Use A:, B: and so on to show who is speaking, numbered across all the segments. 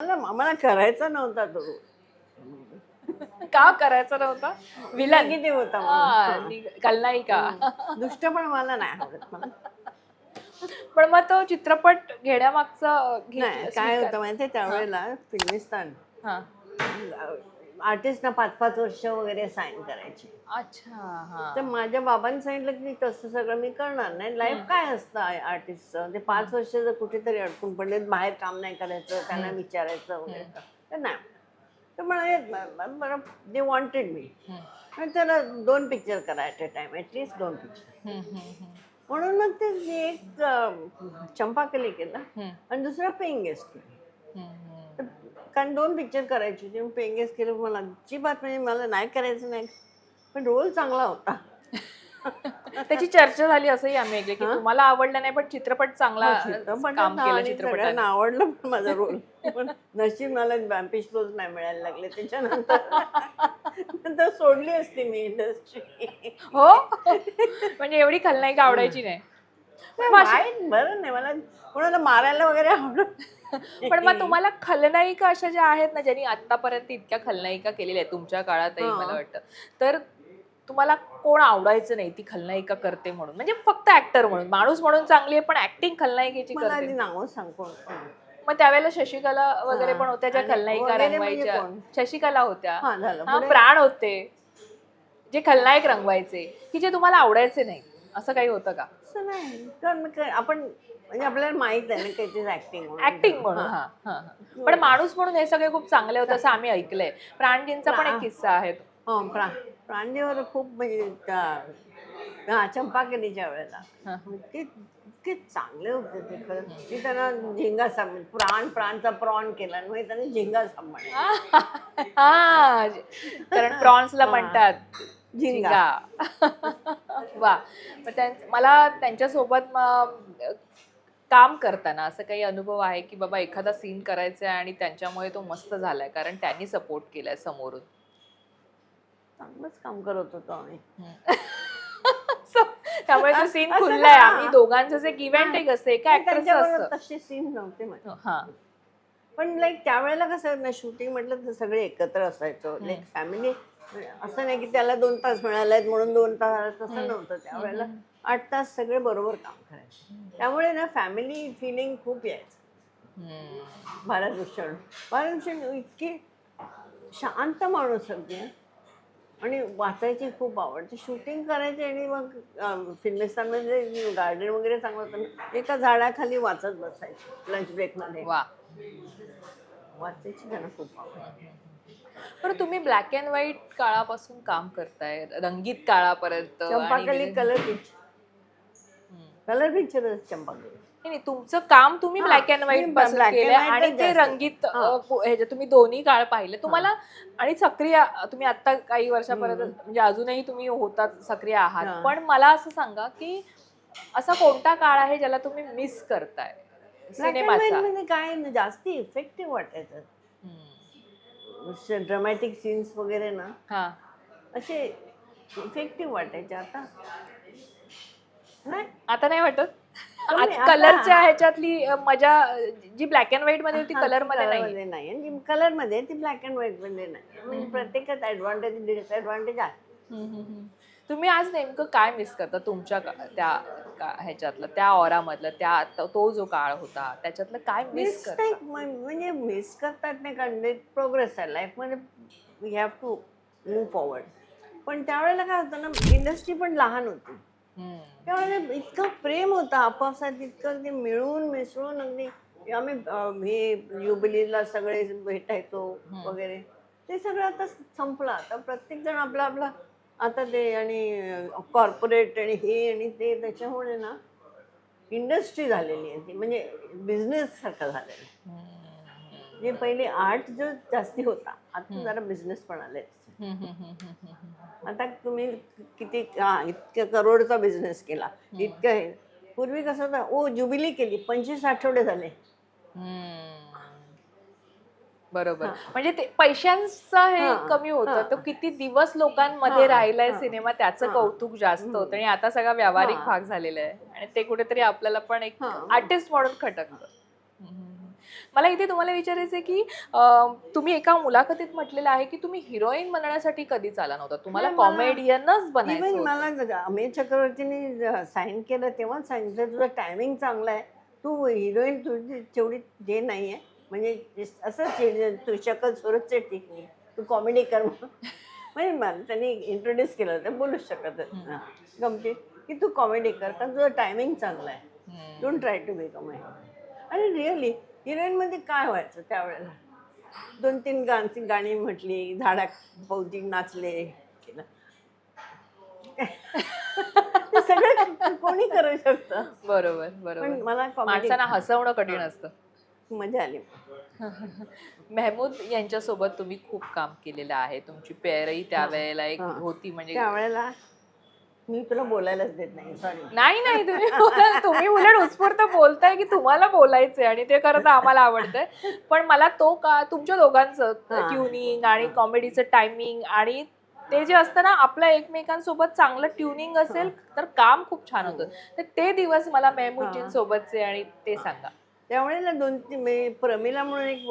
A: मला मला करायचा नव्हता तो.
B: का करायचा नव्हता? विलन.
A: किती होता
B: हा,
A: म्हणून.
B: नि- खलनायिका
A: दुष्ट पण मला नाही आवडत मला.
B: पण मग तो चित्रपट घेण्यामागचं घे-
A: नाही काय
B: स्वीकार-
A: होतं माहितीये? त्यावेळेला फिल्मिस्तान
B: हा.
A: आर्टिस्टना पाच पाच वर्ष वगैरे साईन करायची.
B: अच्छा हा.
A: तर माझ्या बाबांनी सांगितलं की तसं सगळं मी करणार नाही. लाईफ काय असतं आर्टिस्टचं ते पाच वर्ष जर कुठेतरी अडकून पडले बाहेर काम नाही करायचं त्यांना विचारायचं वगैरे तर नाही तर बरं दे वॉन्टेड मी
B: हम्म.
A: आणि त्याला दोन पिक्चर करा at a time at least दोन पिक्चर
B: हम्म, हम्म, हम्म.
A: म्हणून मग ते मी एक अं, चंपाकली केला
B: हम्म,
A: आणि दुसरा पेईंग गेस्ट केला कारण दोन पिक्चर करायचे मी पेईंग गेस्ट केलं मला अजिबात म्हणजे मला नाही करायचं नाही. पण रोल चांगला होता.
B: त्याची चर्चा झाली असंही आम्ही ऐकलं की तुम्हाला आवडलं नाही पण चित्रपट चांगला
A: चित्रपटात
B: काम केलं
A: सगळ्यांना आवडलं पण माझा रोल. पण नशीब मला बॅम्पिश रोज नाही मिळायला लागले. त्याच्यानंतर नंतर सोडली असती मी इंडस्ट्री
B: हो? म्हणजे एवढी खलनायिका आवडायची नाही
A: बरं नाही. मला कोणाला मारायला वगैरे आवडत
B: पण मग तुम्हाला खलनायिका अशा ज्या आहेत ना ज्यांनी आतापर्यंत इतक्या खलनायिका केलेल्या आहेत तुमच्या काळातही. मला वाटतं तर तुम्हाला कोण आवडायचं नाही ती खलनायिका करते म्हणून म्हणजे फक्त ऍक्टर म्हणून माणूस म्हणून चांगली आहे पण ऍक्टिंग खलनायिकेची करते
A: नावं सांग कोण कोण.
B: मग त्यावेळेला शशिकला वगैरे. पण होत्या ज्या खलनायिका
A: म्हणजे
B: रंगवायच्या? शशिकला होत्या? प्राण होते जे खलनायक रंगवायचे की जे तुम्हाला आवडायचे नाही असं काही होतं का?
A: असं नाही. कारण मग काय, आपण म्हणजे आपल्याला माहीत आहे ना काहीतरी ऍक्टिंग
B: ऍक्टिंग म्हणून. हा. हा हा. पण माणूस म्हणून हे सगळे खूप चांगले होते असं आम्ही ऐकलंय. प्राणजींचा पण एक किस्सा आहे.
A: हो प्रा खूप म्हणजे त्या हा वेळेला.
B: हा.
A: इतके इतके चांगले होते ते खरं. मी त्यांना झिंगा साम प्राण प्राणचा प्रॉन केला आणि मग त्यांना झिंगा सांभाळ
B: हा. कारण प्रॉन्सला म्हणतात.
A: झिंगा.
B: वा. मला त्यांच्यासोबत काम करताना असं काही अनुभव आहे की बाबा एखादा सीन करायचा आहे आणि त्यांच्यामुळे तो मस्त झालाय कारण त्यांनी सपोर्ट केलाय समोरून?
A: चांगलंच काम करत होतो आम्ही.
B: त्यामुळे तो सीन खुललाय. आम्ही दोघांचं जे इव्हेंट एक असते एका ऍक्टरचं असतं.
A: तसे सीन नव्हते
B: हा.
A: पण लाईक त्यावेळेला कसं ना शूटिंग म्हटलं तर सगळे एकत्र असायचो. लाईक फॅमिली असं नाही की त्याला दोन तास मिळाले म्हणून दोन तास तसं नव्हतं. त्यावेळेला आठ तास सगळे बरोबर काम करायचे. त्यामुळे ना फॅमिली फिलिंग खूप यायचं.
B: हम्म.
A: भारत भूषण भारत भूषण इतकी शांत माणूस होती आणि वाचायची खूप आवडते शूटिंग करायची आणि मग फिल्मिस्तानमध्ये गार्डन वगैरे चांगलं होतं एका झाडाखाली वाचत बसायची लंच ब्रेकमध्ये
B: वा.
A: वाचायची त्यांना खूप
B: पण तुम्ही ब्लॅक अँड व्हाईट काळापासून काम करताय रंगीत काळापर्यंत आणि
A: चंपाकली कलर पिक्चर. कलर पिक्चरच चंपाकली.
B: नाही तुमचं काम तुम्ही ब्लॅक अँड व्हाईटपासून
A: white
B: आणि ते. रंगीत तुम्ही दोन्ही काळ पाहिले तुम्हाला आणि सक्रिय तुम्ही आता काही वर्षापर्यंत म्हणजे अजूनही तुम्ही होतात सक्रिय आहात. पण मला असं सांगा की असा कोणता काळ आहे ज्याला तुम्ही मिस करताय? सिनेमाचा
A: काय ना जास्ती इफेक्टिव्ह वाटायचं. ड्रामॅटिक सीन्स वगैरे ना.
B: हा.
A: असे इफेक्टिव्ह वाटायचे. आता नाही.
B: आता नाही वाटत? कलरच्या ह्याच्यातली मजा जी ब्लॅक अँड व्हाईटमध्ये होती कलरमध्ये नाही.
A: कलरमध्ये ती ब्लॅक अँड व्हाईटमध्ये नाही. म्हणजे प्रत्येकात ऍडव्हान्टेज डिसएडव्हान्टेज आहे.
B: तुम्ही आज नेमकं काय मिस करता तुमच्या त्या ह्याच्यातलं त्या ऑरामधलं त्या तो- जो काळ होता त्याच्यातलं काय मिस
A: म्हणजे मिस करतात नाही कारण प्रोग्रेस आहे लाईफमध्ये we have to move forward पण त्यावेळेला काय होतं ना इंडस्ट्री पण लहान होती. त्यावेळेला इतकं प्रेम होतं आपापसात इतकं ते मिळून मिसळून अगदी आम्ही हे युबिलीला सगळे भेटायचो वगैरे. ते सगळं आता संपलं. आता प्रत्येक जण आपला आपला आता ते आणि कॉर्पोरेट आणि हे आणि ते त्याच्यामुळे ना इंडस्ट्री झालेली आहे ती. म्हणजे बिझनेस सारखं झालेलं आहे.
B: हम्म.
A: जे पहिले आर्ट जो जास्ती होता आता जरा बिझनेस पण आले. आता तुम्ही किती इतक्या करोडचा बिझनेस केला. इतकं हे पूर्वी कसं होतं ओ जुबिली केली पंचवीस आठवडे झाले.
B: बरोबर म्हणजे ते पैशांचं हे कमी होतं
A: हा.
B: तो किती दिवस लोकांमध्ये राहिलाय
A: हा.
B: सिनेमा त्याचं. कौतुक जास्त होतं आणि आता सगळा व्यावहारिक. भाग झालेला आहे आणि ते कुठेतरी आपल्याला पण एक. आर्टिस्ट म्हणून खटकतं. मला इथे तुम्हाला विचारायचं आहे की तुम्ही एका मुलाखतीत म्हटलेलं आहे की तुम्ही हिरोईन बनण्यासाठी कधीच आला नव्हता तुम्हाला कॉमेडियनच बनायचं.
A: मला ज- अमित चक्रवर्तीने साईन केलं तेव्हा सांगितलं तुझं टायमिंग चांगलं आहे तू हिरोईन तुझी तेवढी जे नाही आहे म्हणजे जे- असं चिड- तू शकल सुरत ठीक नाही. तू कॉमेडी कर. म्हणजे मला त्यांनी इंट्रोड्यूस केलं होतं बोलूच शकत गमतीत की तू कॉमेडी कर कारण तुझं टायमिंग चांगलं आहे. डोंट ट्राय टू बिकम आणि रिअली हिरोईनमध्ये काय व्हायचं त्यावेळेला? दोन तीन गाणी गाणी म्हटली झाडा पौती नाचले. केलं सगळं कोणी करू शकतं.
B: बरोबर बरोबर.
A: मला कॉमेडी
B: माणसांना हसवणं कठीण असतं.
A: मजा आली.
B: मेहमूद यांच्यासोबत तुम्ही खूप काम केलेलं आहे. तुमची पेअरही त्यावेळेला एक
A: हा.
B: होती म्हणजे
A: त्यावेळेला मी तुला बोलायलाच देत नाही सॉरी
B: नाही नाही तुम्ही बोला- तुम्ही उलट उत्स्फूर्त बोलताय की तुम्हाला बोलायचंय आणि ते खरं तर आम्हाला आवडतंय. पण मला तो का तुमच्या दोघांचं
A: हा.
B: ट्युनिंग आणि कॉमेडीचं टायमिंग आणि ते जे असतं ना आपलं एकमेकांसोबत चांगलं ट्युनिंग असेल तर काम खूप छान होतं. तर ते दिवस मला मेहमूदजींसोबतचे आणि ते सांगा.
A: त्यावेळेला दोन तीन म्हणजे प्रमिला म्हणून एक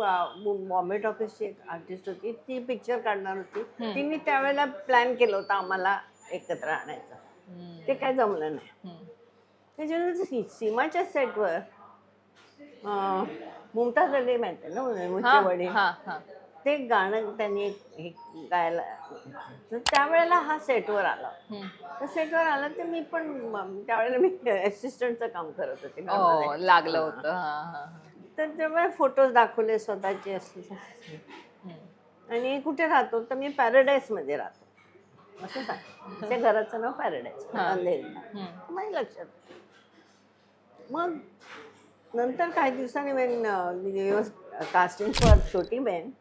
A: बॉम्बे टॉकीजची एक आर्टिस्ट होती. ती पिक्चर काढणार होती. तिने त्यावेळेला प्लॅन केलं होतं आम्हाला एकत्र आणायचं. ते काय जमलं नाही. त्याच्यानंतर सीमाच्या सेटवर मुमताज अली माहिती आहे ना? वडील.
B: हा, हा.
A: ते गाणं त्यांनी एक- एक गायला तर त्यावेळेला हा सेटवर आला. तर सेटवर आला तर मी पण म- त्यावेळेला मी असिस्टंटचं काम करत होते
B: हो. लागलं होतं हा, हा, हा.
A: तर तेव्हा फोटोज दाखवले स्वतःचे असले
B: हम्म.
A: आणि कुठे राहतो तर मी पॅराडाईजमध्ये राहतो असं सांग त्या घराचं नाव पॅराडाईज
B: हा.
A: अंधेरीला
B: हम्म.
A: नाही लक्षात मग नंतर काही दिवसांनी वेन कास्टिंग फॉर छोटी बहीण म-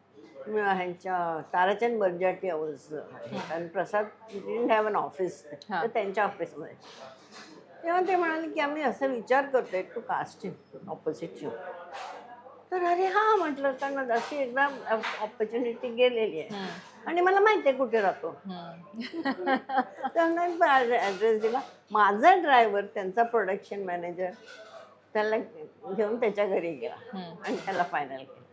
A: ह्यांच्या ताराचंद बर्जाटी आवर्स कारण Prasad didn't have an office. तर त्यांच्या ऑफिसमध्ये तेव्हा ते म्हणाले की आम्ही असं विचार करतोय टू कास्टिंग ऑपोजिट यू तर अरे हा म्हटलं कारण अशी एकदा ऑपॉर्च्युनिटी गेलेली आहे. आणि मला माहिती आहे कुठे राहतो. त्यांना ॲड्रेस दिला माझा ड्रायव्हर त्यांचा प्रोडक्शन मॅनेजर त्याला घेऊन त्याच्या घरी गेला. आणि त्याला फायनल केलं.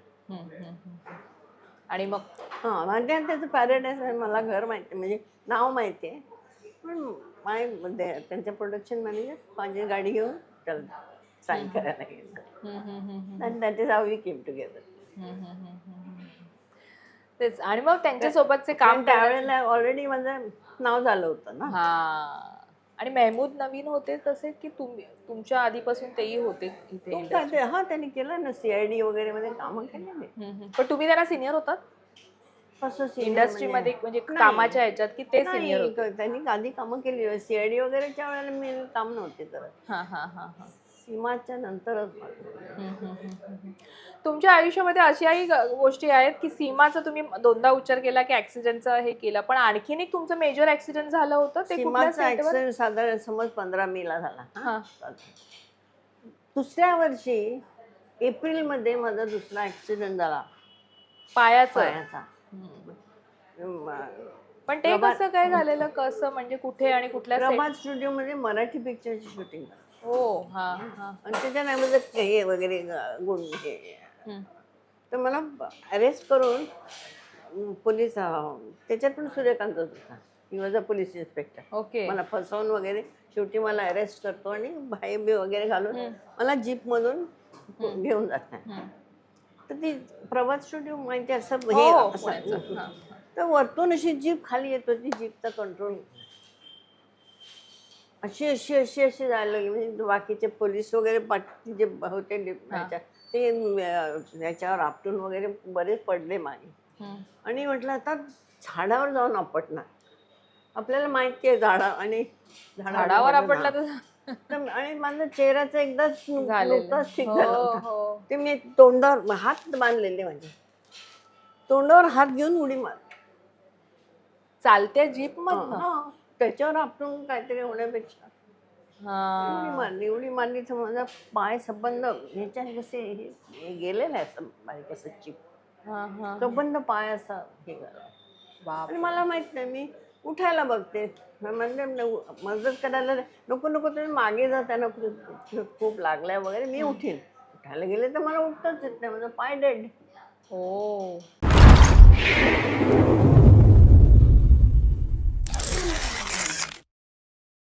B: आणि मग?
A: हां म्हणजे त्याचं पॅरेडाईज आहे मला घर माहिती म्हणजे नाव माहिती आहे. पण माय ते- त्यांचे प्रोडक्शन मॅनेजर माझी गाडी घेऊन त्याला साईन करायला गेलं. आणि that is how we came together.
B: तेच आणि मग त्यांच्यासोबतचे काम
A: त्यावेळेला ऑलरेडी माझं नाव झालं होतं ना.
B: हा. आणि मेहमूद नवीन होते तसे की तुम्ही तुमच्या आधीपासून तेही होते इथे
A: हा त्यांनी केलं ना सीआयडी वगैरे मध्ये कामं केलेली.
B: हम्म. पण तुम्ही त्यांना सिनियर होतात?
A: senior
B: इंडस्ट्रीमध्ये म्हणजे
A: नाही.
B: कामाच्या ह्याच्यात की ते
A: नाही,
B: सिनियर होते?
A: त्यांनी आधी कामं केली. सीआयडी वगैरेच्या वेळेला मी काम नव्हते करत.
B: हा हा हा हा.
A: सीमाच्या नंतरच.
B: तुमच्या आयुष्यामध्ये अशाही गोष्टी आहेत की सीमाचा तुम्ही दोनदा उच्चार केला की ऍक्सिडेंटचा हे केला पण आणखीन एक तुमचं मेजर ऍक्सिडेंट झालं होतं ते
A: सीमाचा ऍक्सिडेंट साधारण समज पंधरा मेला झाला.
B: हा?
A: दुसऱ्या वर्षी एप्रिलमध्ये माझा दुसरा ऍक्सिडेंट झाला.
B: पायाचं.
A: पायाचा. म-
B: पण ते कसं काय झालेलं? कसं? म्हणजे कुठे आणि कुठल्या set?
A: प्रभात स्टुडिओमध्ये मराठी पिक्चरची शूटिंग
B: हो. हा हा.
A: आणि त्याच्या नाही हे वगैरे ग- गुण हे.
B: हम्म.
A: तर मला अरेस्ट करून पोलीस अं, त्याच्यात पण सूर्यकांतच होता. He was a police inspector
B: okay
A: मला फसवून वगैरे शेवटी मला अरेस्ट करतो आणि भाई बी वगैरे घालून मला जीपमधून घेऊन जातात
B: हम्म.
A: तर ती प्रभात स्टुडिओ माहिती असं
B: हो,
A: हे
B: हो,
A: असं-
B: पुण्याचं. हा.
A: तर वरतून अशी जीप खाली येत होती जीपचा कंट्रोल अशी अशी अशी अशी जायला लागली म्हणजे बाकीचे पोलीस वगैरे पाठ जे होते ते याच्यावर आपटून वगैरे बरेच पडले मागे. आणि म्हटलं आता झाडावर जाऊन आपटणार आपल्याला माहिती आहे झाडा आणि
B: झाडावर आपटला तर
A: आणि माझा चेहऱ्याचा एकदाच. नुकताच ठीक
B: हो,
A: झाला
B: हो.
A: ते मी तोंडावर हात बांधलेले माझे तोंडावर हात घेऊन उडी मार
B: चालत्या जीप मधनं
A: हा. त्याच्यावर आपण काहीतरी होण्यापेक्षा.
B: हा.
A: मारली उडी मारली तर माझा पाय संबंध ह्याच्या कसे हे हे गेलेलं आहे असं बारीक असं चिप.
B: हा, हा.
A: संबंध पाय असा हे झाला
B: बाप.
A: आणि मला माहीत नाही मी उठायला बघते. म्हणजे न- मदत करायला नको नको तुम्ही मागे जा त्यांना खूप खूप लागलाय वगैरे मी उठीन. उठायला गेले तर मला उठताच येत नाही माझं पाय डेड.
B: हो.